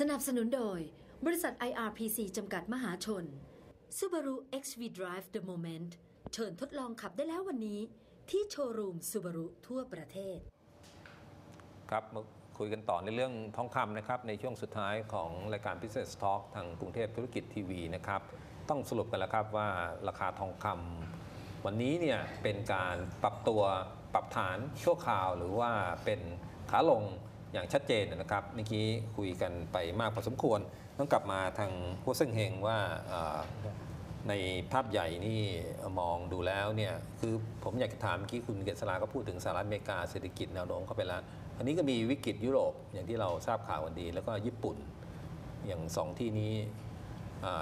สนับสนุนโดย บริษัท IRPC จำกัดมหาชน Subaru XV Drive The Moment เชิญทดลองขับได้แล้ววันนี้ ที่โชว์รูม Subaru ทั่วประเทศ ครับมาคุยกันต่อในเรื่องทองคำนะครับ ในช่วงสุดท้ายของรายการ Business Talk ทางกรุงเทพธุรกิจทีวีนะครับ ต้องสรุปกันแล้วครับว่าราคาทองคำวันนี้เนี่ยเป็นการปรับตัวปรับฐานชั่วคราว หรือว่าเป็นขาลง อย่างชัดเจนนะครับเมื่อกี้คุยกันไปมากพอสมควร ต้องกลับมาทางผู้เซิงเฮงว่าในภาพใหญ่นี่มองดูแล้วเนี่ยคือผมอยากจะถามเมื่อกี้คุณเกษราก็พูดถึงสหรัฐอเมริกาเศรษฐกิจแนวโน้มเข้าไปแล้วอันนี้ก็มีวิกฤตยุโรปอย่างที่เราทราบข่าวกันดี แล้วก็ญี่ปุ่นอย่างสองที่นี้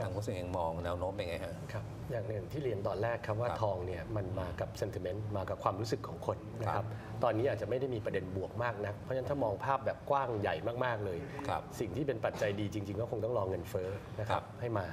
ทางคุณเสงเองมองแนวโน้มเป็นไงฮะครับอย่างหนึ่งที่เรียนตอนแรกครับว่าครับทองเนี่ยมันมากับ sentiment มากับความรู้สึกของคนนะคครัรับบตอนนี้อาจจะไม่ได้มีประเด็นบวกมากนักเพราะฉะนั้นถ้ามองภาพแบบกว้างใหญ่มากๆเลยครับสิ่งที่เป็นปัจจัยดีจริง ๆ ก็คงต้องรอเงินเฟ้อนะคครัรับบให้มา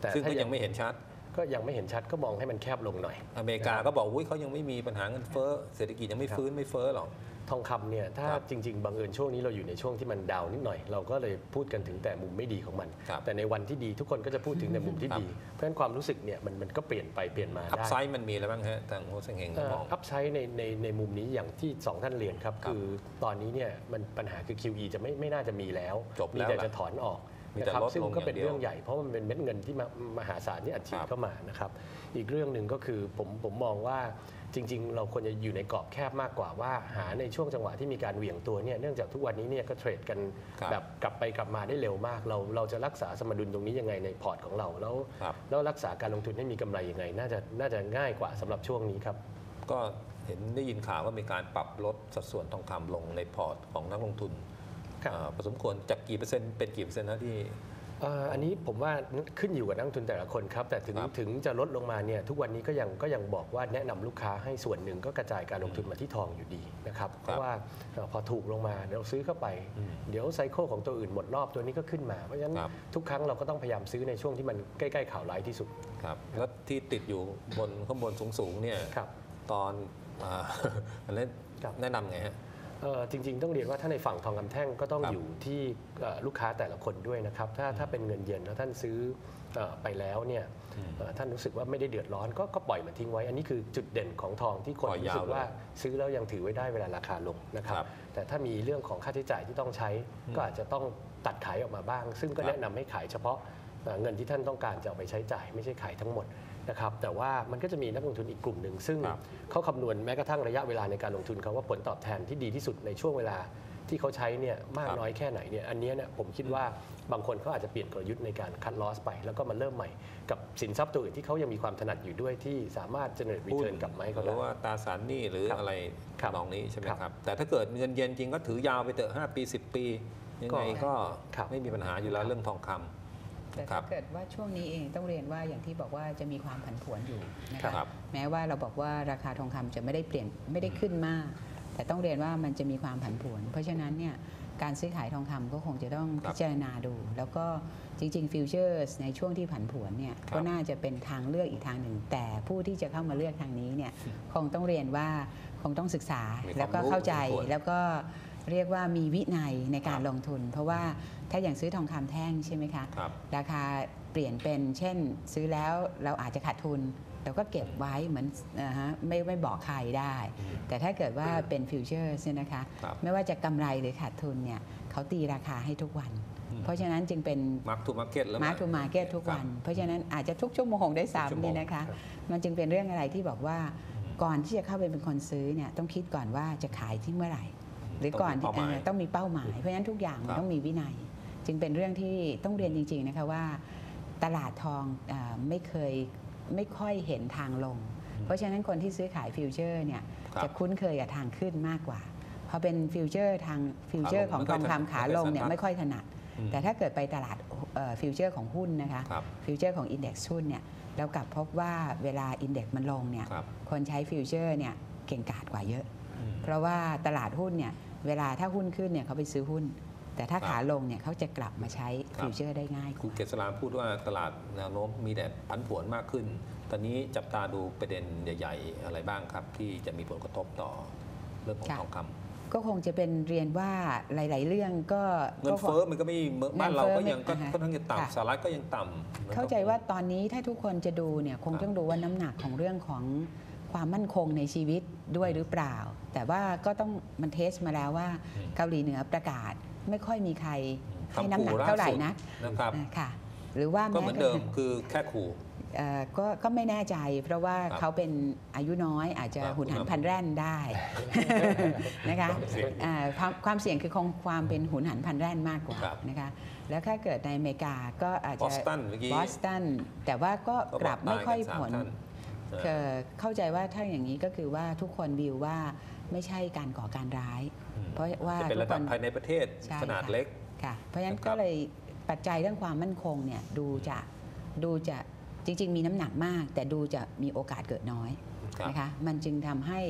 แต่ซึ่งถ้าก็ยังไม่เห็นชัด ก็ยังไม่เห็นชัดก็มองให้มันแคบลงหน่อย อเมริกาก็บอกอุ้ยเขายังไม่มีปัญหาเงินเฟ้อเศรษฐกิจยังไม่ฟื้นไม่เฟ้อหรอก ทองคำเนี่ยถ้าครับจริง ๆบังเอิญช่วงนี้เราอยู่ในช่วงที่มันดาวน์นิดหน่อย เราก็เลยพูดกันถึงแต่มุมไม่ดีของมัน ครับแต่ในวันที่ดีทุกคนก็จะพูดถึงแต่มุมที่ครับ ดี เพราะฉะนั้นความรู้สึกเนี่ยมันมันก็เปลี่ยนไปเปลี่ยนมาอัพได้ไซด์มันมีอะไรบ้างฮะทางคุณเสงเองมอง อัพไซด์ในในในมุมนี้อย่างที่สองท่านเรียนครับ ครับคือตอนนี้เนี่ยมันปัญหาคือ QE จะไม่ไม่น่าจะมีแล้วจบมีแล้วแต่ล่ะ จะถอนออก มีนะแต่ครับลดซึ่งลงก็เป็นอย่างเดียว เรื่องใหญ่เพราะมันเป็นเม็ดเงินที่มามหาศาลที่อัดฉีดครับเข้ามานะครับ อีกเรื่องหนึ่งก็คือผมผมมองว่าจริง ๆ เราควรจะอยู่ในกรอบแคบมากกว่าว่าหาในช่วงจังหวะที่มีการเหวี่ยงตัวเนี่ยเนื่องจากทุกวันนี้เนี่ยก็เทรดกันครับแบบกลับไปกลับมาได้เร็วมาก เราเราจะรักษาสมดุลตรงนี้ยังไงในพอร์ตของเราแล้วครับ แล้วรักษาการลงทุนให้มีกำไรยังไง น่าจะน่าจะง่ายกว่าสำหรับช่วงนี้ครับ ก็เห็นได้ยินข่าวว่ามีการปรับลดสัดส่วนทองคำลงในพอร์ตของนักลงทุนครับอ่า พอสมควรจากกี่เปอร์เซ็นต์เป็นกี่เปอร์เซ็นต์นะที่เอ่ออันนี้ผมว่าขึ้นอยู่กับนักลงทุนแต่ละคนครับ แต่ถึงครับถึงจะลดลงมาเนี่ยทุกวันนี้ก็ยังก็ยังบอกว่าแนะนำลูกค้าให้ส่วนหนึ่งก็กระจายการลงทุนมาที่ทองอยู่ดีนะครับเพราะว่าเอ่อพอถูกลงมาเราซื้อเข้าไปอืมเดี๋ยวไซเคิลของตัวอื่นหมดรอบตัวนี้ก็ขึ้นมาเพราะฉะนั้นครับทุกครั้งเราก็ต้องพยายามซื้อในช่วงที่มันใกล้ๆข่าวร้ายที่สุดครับแล้วที่ติดอยู่บนข้างบนสูงๆเนี่ยครับตอนอ่าอันนี้ครับแนะนำไงฮะเอ่อ จริง ๆ ต้องเรียนว่าถ้าในฝั่งทองคำแท่งก็ต้องครับอยู่ที่เอ่อลูกค้าแต่ละคนด้วยนะครับถ้าถ้าเป็นเงินเย็นแล้วท่านซื้อเอ่อไปแล้วเนี่ยอืมเอ่อท่านรู้สึกว่าไม่ได้เดือดร้อนก็ก็ปล่อยมันทิ้งไว้ อันนี้คือจุดเด่นของทองที่คนปล่อยยาวรู้สึกว่าซื้อแล้วยังถือไว้ได้เวลาราคาลงนะครับ ครับแต่ถ้ามีเรื่องของค่าใช้จ่ายที่ต้องใช้ อืมก็อาจจะต้องตัดขายออกมาบ้าง ซึ่งก็ครับ แนะนำให้ขายเฉพาะเอ่อเงินที่ท่านต้องการจะเอาไปใช้จ่าย ไม่ใช่ขายทั้งหมด นะครับแต่ว่ามันก็จะมีนักลงทุนอีกกลุ่มหนึ่งซึ่งครับเขาคำนวณแม้กระทั่งระยะเวลาในการลงทุนเขาว่าผลตอบแทนที่ดีที่สุดในช่วงเวลาที่เขาใช้เนี่ยมากครับน้อยแค่ไหนเนี่ยอันเนี้ยเนี่ยผมคิดว่าบางคนเขาอาจจะเปลี่ยนกลยุทธ์ในการคัดลอสไป แล้วก็มาเริ่มใหม่กับสินทรัพย์ตัวอื่นที่เขายังมีความถนัดอยู่ด้วยที่สามารถ generate หุ้น return กลับมาให้เขาหรืได้อว่าตราสารหนี้หรือครับอะไรครับมองนี้ใช่ไหมครับครับ แต่ถ้าเกิดเงินเย็นจริงก็ถือยาวไปเถอะ5ปี 10 ปียังไงก็ครับไม่มีปัญหาอยู่แล้วเรื่องทองคำ แต่ครัถ้าบเกิดว่าช่วงนี้เองต้องเรียนว่าอย่างที่บอกว่าจะมีความผันผวนอยู่นะครัคะบแม้ว่าเราบอกว่าราคาทองคำจะไม่ได้เปลี่ยนไม่ได้ขึ้นมาก แต่ต้องเรียนว่ามันจะมีความผันผวน เพราะฉะนั้นเนี่ยการซื้อขายทองคำก็คงจะต้องครับพิจารณาดู แล้วก็จริงๆฟิวเจอร์สในช่วงที่ผันผวนเนี่ยครับก็น่าจะเป็นทางเลือกอีกทางหนึ่ง แต่ผู้ที่จะเข้ามาเลือกทางนี้เนี่ยคงต้องเรียนว่าคงต้องศึกษามีความแล้วก็รู้เข้าใจพอสมควรแล้วก็ เรียกว่ามีวินัยในการครับลงทุน เพราะว่าถ้าอย่างซื้อทองคำแท่งใช่ไหมคะครับราคาเปลี่ยนเป็นเช่น ซื้อแล้วเราอาจจะขาดทุนเราก็เก็บไว้เหมือนนะฮะไม่ไม่บอกใครได้ แต่ถ้าเกิดว่าเป็นฟิวเจอร์เนี่ยนะคะครับไม่ว่าจะกำไรหรือขาดทุนเนี่ยเขาตีราคาให้ทุกวันอืมเพราะฉะนั้นจึงเป็นมาร์กทูมาร์เก็ตแล้วมาร์ to มา r k e t ทุกวัน เพราะฉะนั้นอาจจะทุกชั่วโมงได้ทุกชั่วโมงซ้ำนี่นะคะ มันจึงเป็นเรื่องอะไรที่บอกว่าก่อนที่จะเข้าไปเป็นคนซื้อเนี่ยต้องคิดก่อนว่าจะขายที่เมื่อไหร่ หรือก่อนที่ต้องมีเป้าหมายเอ่อต้องมีเป้าหมาย เพราะฉะนั้นทุกอย่างมัครันบต้องมีวินัย จึงเป็นเรื่องที่ต้องเรียนจริง ๆนะคะว่า ตลาดทองอาไม่เคยไม่ค่อยเห็นทางลง เพราะฉะนั้นคนที่ซื้อขายฟิวเจอร์เนี่ยครับ จะคุ้นเคยกับทางขึ้นมากกว่าพอเป็นฟิวเจอร์ทางฟิวเจอร์ของทองคำขาลงเนี่ยไม่ค่อยถนัด อืมแต่ถ้าเกิดไปตลาดฟิวเจอร์ของหุ้นนะคะครับฟิวเจอร์ของอินเด็กซ์หุ้นเนี่ยเรากลับพบว่าเวลาอินเด็กซ์มันลงเนี่ยครับ คนใช้ฟิวเจอร์เนี่ยเก่งกาจกว่าเยอะ อืม เพราะว่าตลาดหุ้นเนี่ย เวลาถ้าหุ้นขึ้นเนี่ยเขาไปซื้อหุ้น แต่ถ้าครับขาลงเนี่ยเขาจะกลับมาใช้ครับฟิวเจอร์ได้ง่ายกคุณว่าเกษราพูดว่าตลาดแนวโน้มมีแต่ผันผวนมากขึ้น ตอนนี้จับตาดูประเด็นใหญ่ ๆ อะไรบ้างครับ ที่จะมีผลกระทบต่อเรื่องของค่ะทองคำกก็คงจะเป็นเรียนว่าหลาย ๆ เรื่องก็เงินก็คงเฟ้อมันก็ไม่เหมือนบ้านเราก็ยังก็เงินเฟ้อไม่ค่อนข้างจะค่ะต่ำสหรัฐก็ยังต่ำเข้าใจว่าตอนนี้ถ้าทุกคนจะดูเนี่ยคงครับต้องดูว่าน้ำหนักของเรื่องของ ความมั่นคงในชีวิตด้วยหรือเปล่า แต่ว่าก็ต้องมันเทสมาแล้วว่าเกาหลีเหนือประกาศไม่ค่อยมีใครให้น้ำหนักเท่าไหร่นะนะครับอ่าค่ะ หรือว่าก็เหมือนเดิมแระทั่งคือแค่ขู่เอ่อก็ก็ไม่แน่ใจเพราะว่าครับเขาเป็นอายุน้อยอาจจะครับหุนหันพลันแร่นได้นะคะอ่าความความเสี่ยงคือคงความเป็นหุนหันพลันแร่นมากกว่าครับนะคะแล้วถ้าเกิดในอเมริกาก็อาจบอจะสตันเมื่อกี้บอสตันแต่ว่าก็ก็กลับไม่ค่อยผล ตากันสามท่านเอ่อเข้าใจว่าถ้าอย่างนี้ก็คือว่าทุกคนวิวว่าไม่ใช่การก่อการร้ายอืมเพราะว่าจะเป็นทุระกดัคบนภายในประเทศใช่ขนาดค่ะเล็กค่ะเพราะฉะนั้นนะครับก็เลยปัจจัยเรื่องความมั่นคงเนี่ยดูจะดูจะจริง ๆ มีน้ำหนักมาก แต่ดูจะมีโอกาสเกิดน้อยครับนะคะมันจึงทำให้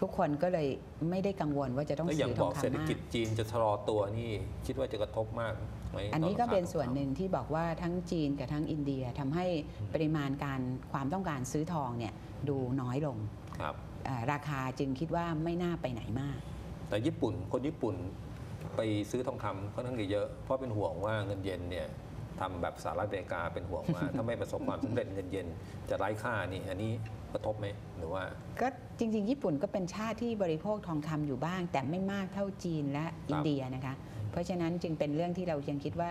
ทุกคนก็เลยไม่ได้กังวลว่าจะต้องแล้วอย่าซื้งอทบอองกคำเศรษฐมากกิจจีนจะชะลอตัวนี่ คิดว่าจะกระทบมากไหมอันนี้ต่ก็ราคาเป็นส่วนทองคำหนึ่งที่บอกว่าทั้งจีนกับทั้งอินเดียทำให้ปริมาณการความต้องการซื้อทองเนี่ยดูน้อยลงครับอ่าราคาจึงคิดว่าไม่น่าไปไหนมาก แต่ญี่ปุ่นคนญี่ปุ่นไปซื้อทองคำค่อนข้างจะเยอะ เพราะเป็นห่วงว่าเงินเยนเนี่ย ทำแบบสหรัฐอเมริกาเป็นห่วงว่าถ้าไม่ประสบความสำเร็จเงินเยนจะไร้ค่านี่อันนี้กระทบไหมหรือว่า ก็จริง ๆ ญี่ปุ่นก็เป็นชาติที่บริโภคทองคำอยู่บ้าง แต่ไม่มากเท่าจีนและอินเดียนะคะ เพราะฉะนั้นจึงเป็นเรื่องที่เรายังคิดว่า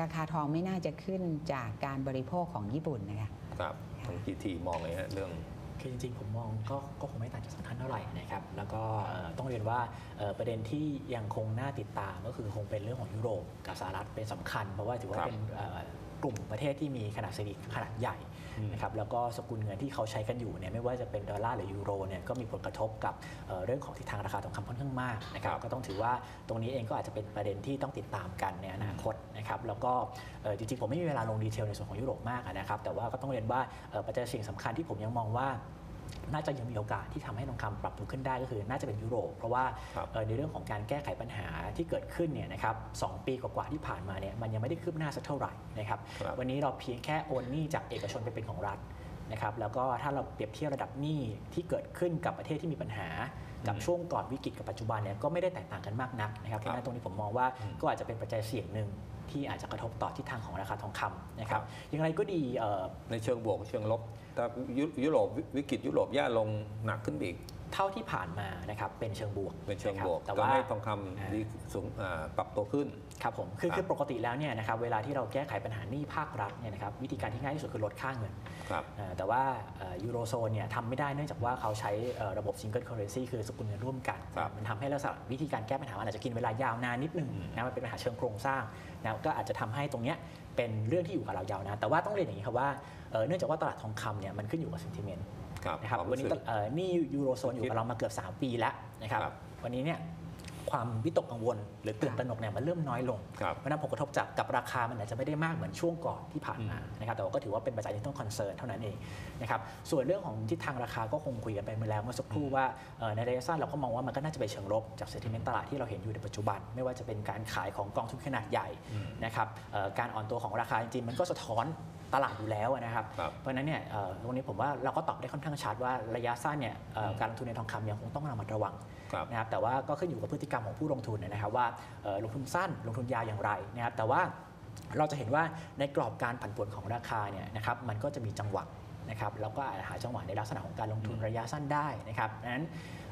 ราคาทองไม่น่าจะขึ้นจากการบริโภคของญี่ปุ่นนะคะครับทางจีทีมองไงฮะเรื่อง คือจริงๆ ผมมองก็ก็คงไม่ต่างจากสำคัญเท่าไหร่นะครับ แล้วก็เอ่อต้องเรียนว่าเอ่อประเด็นที่ยังคงน่าติดตามก็คือคงเป็นเรื่องของยุโรปกับสหรัฐเป็นสำคัญ เพราะว่าถือว่าครับเป็นเอ่อ กลุ่มประเทศที่มีขนาดเศรษฐกิจขนาดใหญ่อืมนะครับแล้วก็สกุลเงินที่เขาใช้กันอยู่เนี่ยไม่ว่าจะเป็นดอลลาร์หรือยูโรเนี่ยก็มีผลกระทบกับเอ่อเรื่องของทิศทางราคาทองคำค่อนข้างมากนะครับครับก็ต้องถือว่าตรงนี้เองก็อาจจะเป็นประเด็นที่ต้องติดตามกันในอนาคตนะครับแล้วก็เอ่อจริงๆผมไม่มีเวลาลงดีเทลในส่วนของยุโรปมากนะครับแต่ว่าก็ต้องเรียนว่าเอ่อปัจจัยสิ่งสำคัญที่ผมยังมองว่า น่าจะยังมีโอกาสที่ทำให้ทองคำปรับตัวขึ้นได้ก็คือ น่าจะเป็นยุโรป เพราะว่าครับเอ่อในเรื่องของการแก้ไขปัญหาที่เกิดขึ้นเนี่ยนะครับสองปีกว่าๆที่ผ่านมาเนี่ยมันยังไม่ได้คืบหน้าสักเท่าไหร่นะครับครับวันนี้เราเพียงแค่โอนหนี้จากเอกชนไปเป็นของรัฐ นะครับแล้วก็ถ้าเราเปรียบเทียบระดับหนี้ที่เกิดขึ้นกับประเทศที่มีปัญหา กับอืมช่วงก่อนวิกฤตกับปัจจุบันเนี่ยก็ไม่ได้แตกต่างกันมากนักนะครับเพราะฉะนั้นตรงนี้ผมมองว่าอืมก็อาจจะเป็นปัจจัยเสี่ยงหนึ่งที่อาจจะกระทบต่อทิศทางของราคาทองคำนะครัครับบอย่างไรก็ดีเอ่อในเชิงบวกเชิงลบถ้ายุยุโรปวิวิกฤตยุโรปแย่ลงหนักขึ้นไปอีก เท่าที่ผ่านมานะครับเป็นเชิงบวกเป็นเชิงะครับวกแต่ก็ว่าให้ทองคำดีสูงอ่าปรับตัวขึ้นครับผมคือครับคือปกติแล้วเนี่ยนะครับเวลาที่เราแก้ไขปัญหาหนี้ภาครัฐเนี่ยนะครับวิธีการที่ง่ายที่สุดคือลดค่าเงินครับเอ่อแต่ว่ายูโรโซนเนี่ยทำไม่ได้เนื่องจากว่าเขาใช้เอ่อระบบ single currency คือสกุลเงินร่วมกันครับมันทำให้ลักษณะวิธีการแก้ปัญหามันอาจจะกินเวลายาวนานนิดนึงอืมนะมันเป็นปัญหาเชิงโครงสร้างนะก็อาจจะทำให้ตรงเนี้ยเป็นเรื่องที่อยู่กับเรายาวนานแต่ว่าต้องเรียนอย่างนี้ครับว่าเอ่อเนื่องจากว่าตลาดทองคำเนี่ยมันขึ้นอยู่กับ sentiment ครับนะครับความวันนี้รู้สึกเอ่อหนี่ยูโรโซนอยู่กับเรามาเกือบ 3 ปีแล้วนะครับครับวันนี้เนี่ยความวิตกกังวลหรือตื่นตระหนกเนี่ยมันเริ่มน้อยลงครับเพราะฉะนั้นผลกระทบจากกับราคามันอาจจะไม่ได้มากเหมือนช่วงก่อนที่ผ่านมานะครับแต่ว่าก็ถือว่าเป็นปัจจัยที่ต้องคอนเซิร์นเท่านั้นเองนะครับส่วนเรื่องของทิศทางราคาก็คงคุยกันไปมาแล้วเมื่อสักครู่ว่าเอ่อในระยะสั้นเราก็มองว่ามันก็น่าจะไปเชิงลบจากเซ n ติเมนต์ตลาดที่เราเห็นอยู่ในปัจจุบัน ไม่ว่าจะเป็นการขายของกองทุนขนาดใหญ่อืมนะครับเอ่อการอ่อนตัวของราคาจริงๆมันก็สะท้อน ตลาดอยู่แล้วนะครับ ครับ เพราะฉะนั้นเนี่ยเอ่อตรงนี้ผมว่าเราก็ตอบได้ค่อนข้างชัดว่าระยะสั้นเนี่ยเอ่อการลงทุนในทองคำยังคงต้องระมัดระวัง ครับ นะครับแต่ว่าก็ขึ้นอยู่กับพฤติกรรมของผู้ลงทุนนะครับว่าเอ่อลงทุนสั้นลงทุนยาวอย่างไรนะครับแต่ว่าเราจะเห็นว่าในกรอบการผันผวนของราคาเนี่ยนะครับมันก็จะมีจังหวะ นะครับแล้วก็อาจจะหาจังหวะในลักษณะของการลงทุนระยะสั้นได้นะครับดังนั้น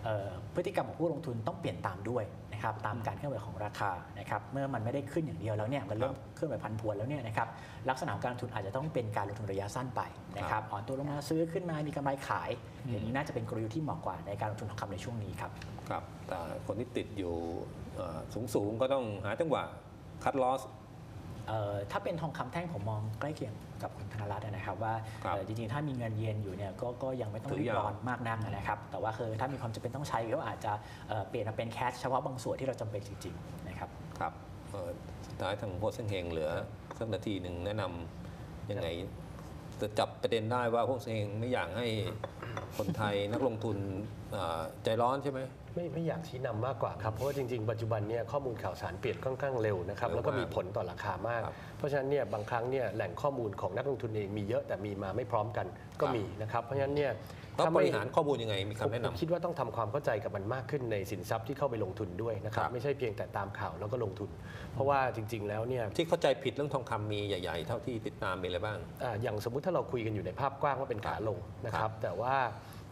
เอ่อพฤติกรรมของผู้ลงทุนต้องเปลี่ยนตามด้วยนะครับตามการเคลื่อนไหวของราคานะครับเมื่อมันไม่ได้ขึ้นอย่างเดียวแล้วเนี่ยมันเริ่มเคลื่อนไหวพันผวนแล้วเนี่ยนะครับลักษณะของการลงทุนอาจจะต้องเป็นการลงทุนระยะสั้นไปนะครับอ่อนตัวลงมาซื้อขึ้นมามีกำไรขาย อย่างนี้น่าจะเป็นกลยุทธ์ที่เหมาะกว่าในการลงทุนทองคำในช่วงนี้ครับครับแต่คนที่ติดอยู่สูงสูงๆก็ต้องหาจังหวะคัดลอสเอ่อ ถ้าเป็นทองคำแท่งผมมองใกล้เคียงกับคุณธนรัตน์นะครับ ว่าครับเอ่อจริงๆ ถ้ามีเงินเย็นอยู่เนี่ยก็ก็ยังไม่ต้องถือรีบยาวร้อนมากนักนะครับ แต่ว่าคือถ้ามีความจำเป็นต้องใช้ก็อาจจะเอ่อเปลี่ยนมาเป็นแคชเฉพาะบางส่วนที่เราจำเป็นจริงๆนะครับครับเอ่อสุดท้ายทางโพสเซงเฮงเหลือสักนาทีหนึ่งแนะนำยังไงจะจับประเด็นได้ว่าโพสเซงเฮงไม่อยากให้ คนไทยนักลงทุนเอ่อใจร้อนใช่ไหมไม่ไม่อยากชี้นำมากกว่าครับเพราะว่าจริงๆ ปัจจุบันเนี่ยข้อมูลข่าวสารเปลี่ยนค่อนข้างเร็วนะครับเร็วแล้วก็มากมีผลต่อราคามากครับเพราะฉะนั้นเนี่ยบางครั้งเนี่ยแหล่งข้อมูลของนักลงทุนเองมีเยอะแต่มีมาไม่พร้อมกันก็ครับมีนะครับเพราะฉะนั้นเนี่ย ต้องถ้าไม่บริหารข้อมูลยังไงมีผมคำแนะผมนำคิดว่าต้องทำความเข้าใจกับมันมากขึ้นในสินทรัพย์ที่เข้าไปลงทุนด้วยนะครัครับบไม่ใช่เพียงแต่ตามข่าวแล้วก็ลงทุน เพราะว่าจริง ๆ แล้วเนี่ยที่เข้าใจผิดเรื่องทองคำมีใหญ่ ๆ เท่าที่ติดตามมีอะไรบ้างอ่าอย่างสมมุติถ้าเราคุยกันอยู่ในภาพกว้างว่าเป็นขาลงนะคครัรับบแต่ว่า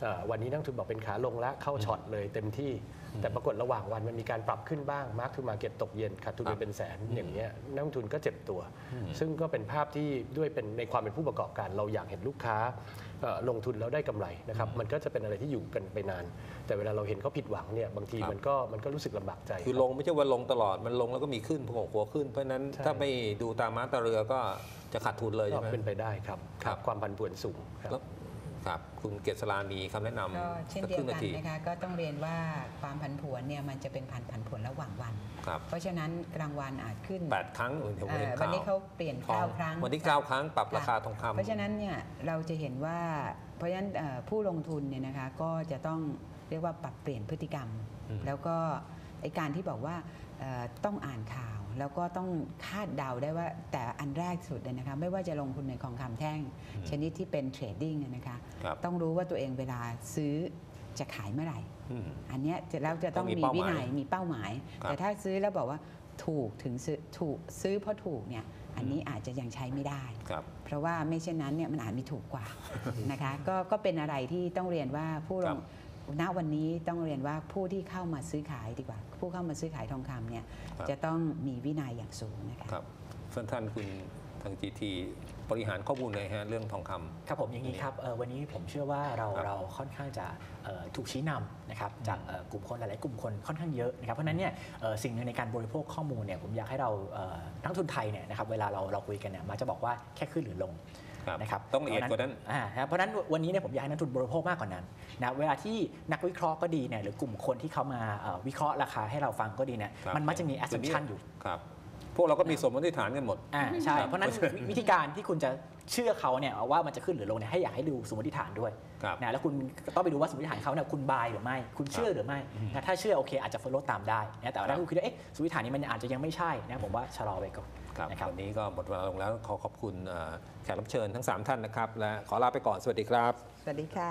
เอ่อวันนี้นักทุนบอกเป็นขาลงแล้วเข้าช็อตเลยเต็มที่ แต่ปรากฏระหว่างวันมันมีการปรับขึ้นบ้างมาร์คทูมาเก็ตตกเย็นขาดทุนครัไปบเป็นแสนอย่างเงี้ยนักลงทุนก็เจ็บตัวอืมซึ่งก็เป็นภาพที่ด้วยเป็นในความเป็นผู้ประกอบการ เราอยากเห็นลูกค้าเอ่อ ลงทุนแล้วได้กำไรนะครับมันก็จะเป็นอะไรที่อยู่กันไปนาน แต่เวลาเราเห็นเขาผิดหวังเนี่ยบางทีครับมันก็มันก็รู้สึกลำบากใจ คือลงไม่ใช่ว่าลงตลอดมันลงแล้วก็มีขึ้นผงหัวขึ้น เพราะฉะนั้นใช่ถ้าไม่ดูตามม้าตาเรือก็จะขาดทุนเลยก็ใช่ไหมเป็นไปได้ครับครับ ความผันผวนสูงครับแล้ว ครับคุณเกษรามีคำแนะนำก็เช่นสักเดีคยรึ่วงกันานทีนะคะก็ต้องเรียนว่าความผันผวนเนี่ยมันจะเป็นผันผันผวนระหว่างวัน ครับเพราะฉะนั้นกลางวันอาจขึ้นแปดครั้งเดี๋ยวเอ่เห็อนวันข่าวนี้เขาเปลี่ยนทองเก้าครั้ง วันที่เก้าครั้งปรับราคาทองคำ เพราะฉะนั้นเนี่ยเราจะเห็นว่าเพราะฉะนั้นเอ่อผู้ลงทุนเนี่ยนะคะก็จะต้องเรียกว่าปรับเปลี่ยนพฤติกรรม อืมแล้วก็ไอการที่บอกว่าเอ่อต้องอ่านข่าว แล้วก็ต้องคาดเดาได้ว่าแต่อันแรกสุดเลยนะคะไม่ว่าจะลงทุนในของคำแท่ง ชนิดที่เป็นเทรดดิ้งอะนะคะครับต้องรู้ว่าตัวเองเวลาซื้อจะขายเมื่อไหร่อืมอันเนี้ยจะแล้วจะต้องต้องมีมีเป้าหมายวินัยมีเป้าหมายครับแต่ถ้าซื้อแล้วบอกว่าถูกถึงซื้อถูกซื้อเพราะถูกเนี่ยอันนี้อาจจะยังใช้ไม่ได้ครับเพราะว่าไม่เช่นนั้นเนี่ยมันอาจมีถูกกว่านะคะก็ก็เป็นอะไรที่ต้องเรียนว่าผู้ลครังบ ณวันนี้ต้องเรียนว่าผู้ที่เข้ามาซื้อขายดีกว่า ผู้เข้ามาซื้อขายทองคำเนี่ยครับ จะต้องมีวินัยอย่างสูงนะคะ ครับท่านท่านคุณทาง GT บริหารข้อมูลเลยฮะเรื่องทองคำ ครับผมอย่างนี้ครับเอ่อวันนี้ผมเชื่อว่าเราครับเราค่อนข้างจะเอ่อถูกชี้นำนะครับจากเอ่อกลุ่มคนหลายๆกลุ่มคนค่อนข้างเยอะนะครับเพราะฉะนั้นเนี่ยเอ่อสิ่งหนึ่งในการบริโภคข้อมูลเนี่ยผมอยากให้เราเอ่อนักลงทุนไทยเนี่ยนะครับเวลาเราเราคุยกันเนี่ยมักจะบอกว่าแค่ขึ้นหรือลงครับ นะครับต้องละเอียดกว่านั้นอ่านะครับเพราะฉะนั้นวันนี้เนี่ยผมอยากให้นักลงทุนบริโภคมากกว่านั้นนะเวลาที่นักวิเคราะห์ก็ดีเนี่ยหรือกลุ่มคนที่เขามาเอ่อวิเคราะห์ราคาให้เราฟังก็ดีเนี่ยครับมันมักจะมี assumption อยู่ครับพวกเราก็มีสมมติฐานกันหมดอ่าใช่ครับเพราะฉะนั้นวิวิธีการที่คุณจะเชื่อเขาเนี่ยว่ามันจะขึ้นหรือลงเนี่ยให้อยากให้ดูสมมติฐานด้วยครับนะแล้วคุณต้องไปดูว่าสมมติฐานเขาเนี่ยคุณบายหรือไม่ คุณเชื่อหรือไม่นะถ้าเชื่อโอเคอาจจะ follow ตามได้นะแต่ว่าถ้าคุณคิดว่าเอ๊ะสมมติฐานนี้มันอาจจะยังไม่ใช่นะผมว่าชะลอไปก่อน ครับนะครับวันนี้ก็หมดเวลาลงแล้วขอขอบคุณแขกรับเชิญทั้ง 3 ท่านนะครับ และขอลาไปก่อนสวัสดีครับ สวัสดีค่ะ